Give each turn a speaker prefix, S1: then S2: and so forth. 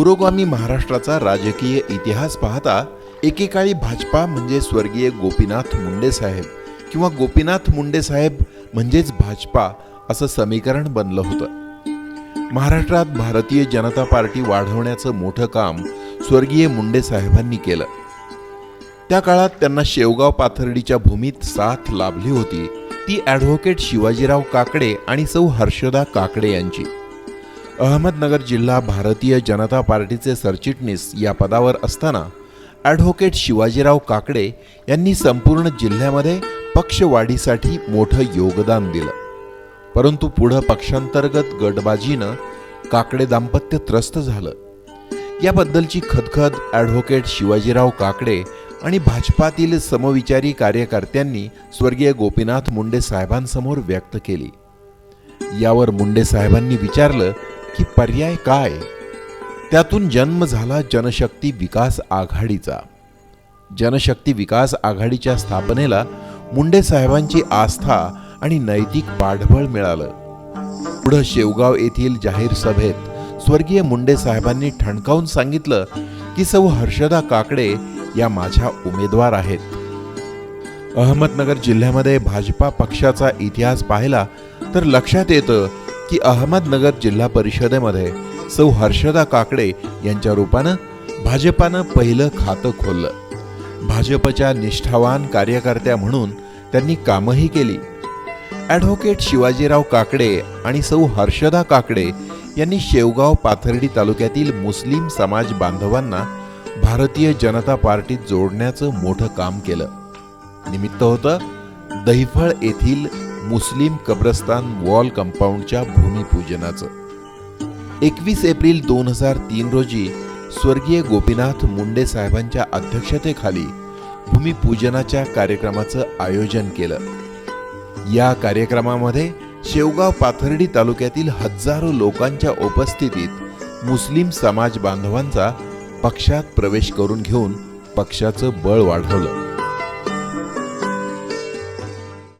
S1: पुरोगामी महाराष्ट्राचा राजकीय इतिहास पाहता एकेकाळी भाजपा म्हणजे स्वर्गीय गोपीनाथ मुंडे साहेब किंवा गोपीनाथ मुंडे साहेब म्हणजेच भाजपा असं समीकरण बनलं होतं. महाराष्ट्रात भारतीय जनता पार्टी वाढवण्याचं मोठं काम स्वर्गीय मुंडे साहेबांनी केलं. त्या काळात त्यांना शेवगाव पाथर्डीच्या भूमीत साथ लाभली होती. ती ॲडव्होकेट शिवाजीराव काकडे आणि सौ हर्षदा काकडे यांची. अहमदनगर जिल्हा भारतीय जनता पार्टीचे सरचिटणीस या पदावर असताना ॲडव्होकेट शिवाजीराव काकडे यांनी संपूर्ण जिल्ह्यामध्ये पक्षवाढीसाठी मोठं योगदान दिलं. परंतु पुढं पक्षांतर्गत गटबाजीनं काकडे दाम्पत्य त्रस्त झालं. याबद्दलची खदखद ॲडव्होकेट शिवाजीराव काकडे आणि भाजपातील समविचारी कार्यकर्त्यांनी स्वर्गीय गोपीनाथ मुंडे साहेबांसमोर व्यक्त केली. यावर मुंडे साहेबांनी विचारलं की पर्याय काय? त्यातून जन्म झाला जनशक्ती विकास आघाडीचा. जनशक्ती विकास आघाडीच्या स्थापनेला मुंडे साहेबांची आस्था आणि नैतिक पाठबळ मिळालं. पुढं शेवगाव येथील जाहीर सभेत स्वर्गीय मुंडे साहेबांनी ठणकावून सांगितलं की सौ हर्षदा काकडे या माझ्या उमेदवार आहेत. अहमदनगर जिल्ह्यामध्ये भाजपा पक्षाचा इतिहास पाहिला तर लक्षात येतं की अहमदनगर जिल्हा परिषदेमध्ये सौ हर्षदा काकडे यांच्या रूपानं भाजपानं पहिलं खातं खोललं. भाजपच्या निष्ठावान कार्यकर्त्या म्हणून त्यांनी कामही केली. ॲडव्होकेट शिवाजीराव काकडे आणि सौ हर्षदा काकडे यांनी शेवगाव पाथर्डी तालुक्यातील मुस्लिम समाज बांधवांना भारतीय जनता पार्टीत जोडण्याचं मोठं काम केलं. निमित्त होतं दहिफळ येथील मुस्लिम कब्रस्तान वॉल कंपाऊंडच्या भूमिपूजनाचं. एकवीस एप्रिल दोन हजार तीन रोजी स्वर्गीय गोपीनाथ मुंडे साहेबांच्या अध्यक्षतेखाली भूमिपूजनाच्या कार्यक्रमाचं आयोजन केलं. या कार्यक्रमामध्ये शेवगाव पाथर्डी तालुक्यातील हजारो लोकांच्या उपस्थितीत मुस्लिम समाज बांधवांचा पक्षात प्रवेश करून घेऊन पक्षाचं बळ वाढवलं.